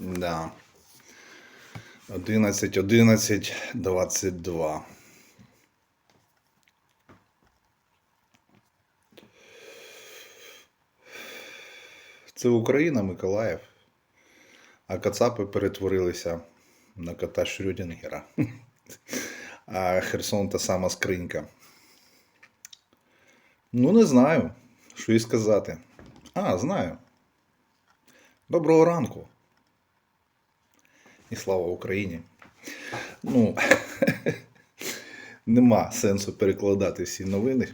Да. 11, 11, 22. Це Україна, Миколаїв. А Кацапи перетворилися на кота Шрюдінгера. А Херсон та сама скринька. Ну, не знаю, що і сказати. А, знаю. Доброго ранку. І слава Україні. Ну, нема сенсу перекладати всі новини.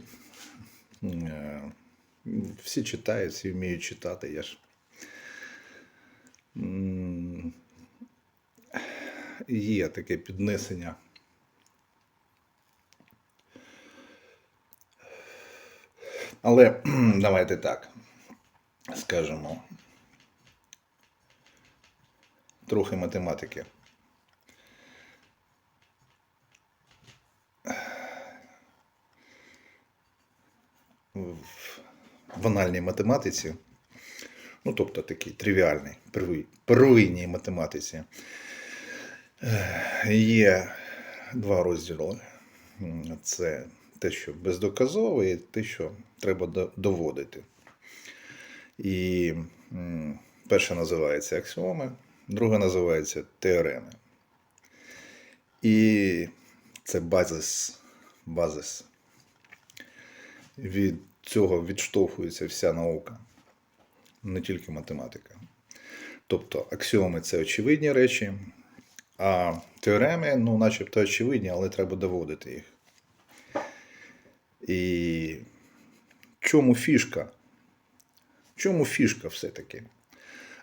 Е, Всі читають, всі вміють читати. Я ж. Є таке піднесення. Але давайте так скажемо. Трохи математики. В в анальній математиці, ну тобто такій тривіальній, первинній математиці, е, є два розділи. Це те, що бездоказово, і те, що треба доводити. І перше називається аксіоми, друге називається теореми. І це базис, базис. Від цього відштовхується вся наука, не тільки математика. Тобто аксіоми це очевидні речі, а теореми, ну, начебто очевидні, але треба доводити їх. І чому фішка? Чому фішка все-таки?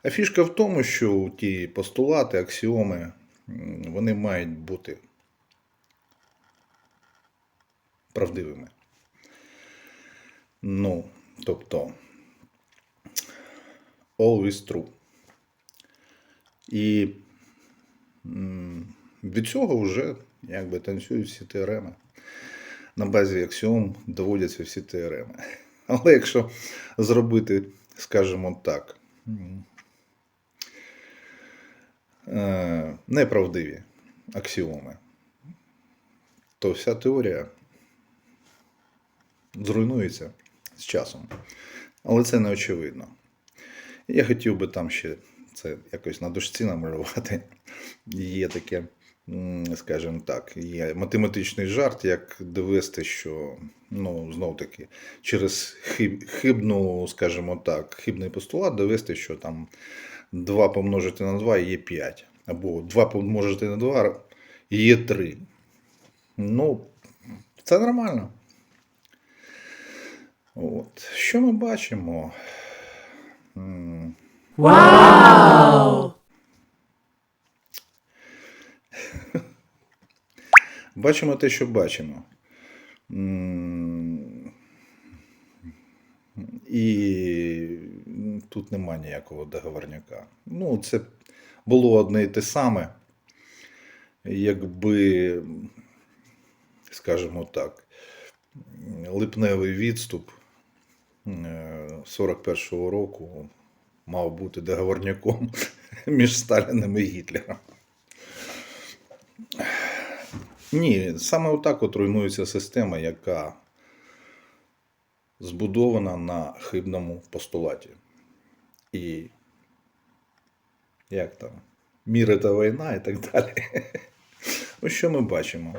А фішка в тому, що ті постулати, аксіоми, вони мають бути правдивими. Ну, тобто, always true. І від цього вже якби танцюють всі теореми. На базі аксіом доводяться всі теореми. Але якщо зробити, скажімо так, неправдиві аксіоми, то вся теорія зруйнується з часом. Але це не очевидно. Я хотів би там ще це якось на дошці намалювати. Є таке, скажімо так, є математичний жарт, як довести, що ну, знов таки, через хиб, хибну, скажімо так, хибний постулат довести, що там 2 помножити на 2 є 5. Або 2 помножити на 2 є 3. Ну, це нормально. От. Що ми бачимо? М, Бачимо те, що бачимо. І тут нема ніякого договорняка. Ну, це було одне і те саме, якби, скажімо так, липневий відступ е, 41-го року мав бути договорняком між Сталіним і Гітлером. Ні, саме отак от руйнується система, яка збудована на хибному постулаті. І як там? Міри та війна і так далі. Ось що ми бачимо.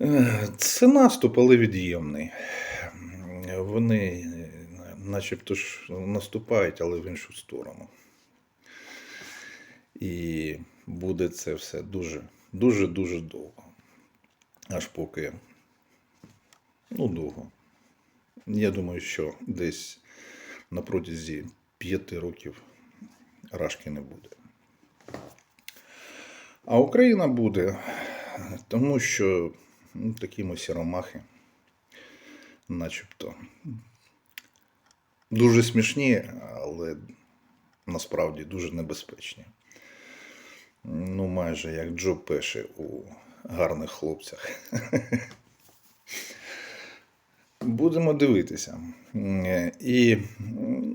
Е, Це наступ, але від'ємний. Вони начебто ж наступають, але в іншу сторону. І буде це все дуже, дуже, дуже довго. Аж поки. Ну, довго. Я думаю, що десь на протязі п'яти років рашки не буде. А Україна буде, тому що ну, такі ми сіромахи, начебто. Дуже смішні, але насправді дуже небезпечні. Ну, майже як Джо Пеші у гарних хлопцях. Будемо дивитися. І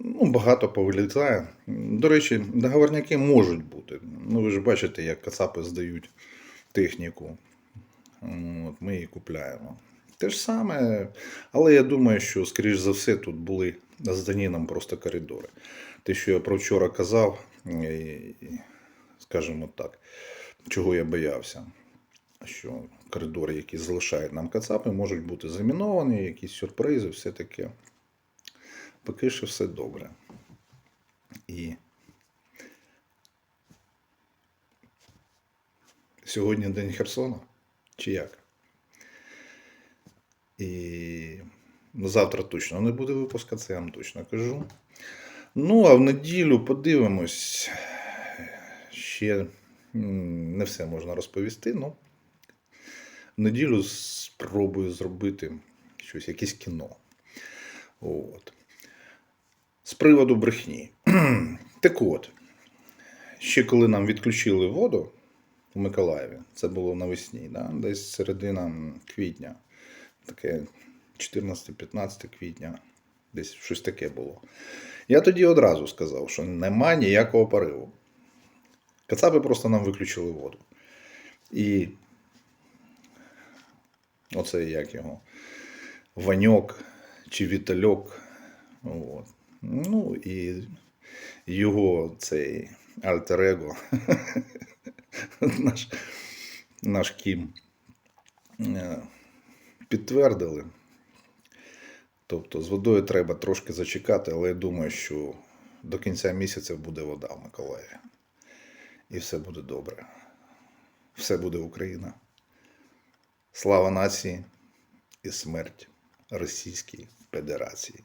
ну, багато повилітає. До речі, договорняки можуть бути. Ну, ви ж бачите, як кацапи здають техніку. От, ми її купляємо. Те ж саме, але я думаю, що, скоріш за все, тут були здані нам просто коридори. Те, що я про вчора казав, е, скажімо так, чого я боявся що коридори, які залишають нам кацапи, можуть бути заміновані, якісь сюрпризи, все таке. Поки що все добре. І сьогодні День Херсона? Чи як? І завтра точно не буде випуска, це я вам точно кажу. Ну, а в неділю подивимось. Ще не все можна розповісти, ну неділю спробую зробити щось, якесь кіно. От. З приводу брехні. так от, ще коли нам відключили воду у Миколаєві, це було навесні, да? десь середина квітня, таке 14-15 квітня, десь щось таке було. Я тоді одразу сказав, що нема ніякого пориву. Кацапи просто нам виключили воду. І Оце як його. Ваньок чи Вітальок. От. Ну і його цей альтер-его, наш, наш Кім, е, підтвердили. Тобто з водою треба трошки зачекати, але я думаю, що до кінця місяця буде вода в Миколаєві. І все буде добре. Все буде Україна. Слава нації і смерть Російській Федерації.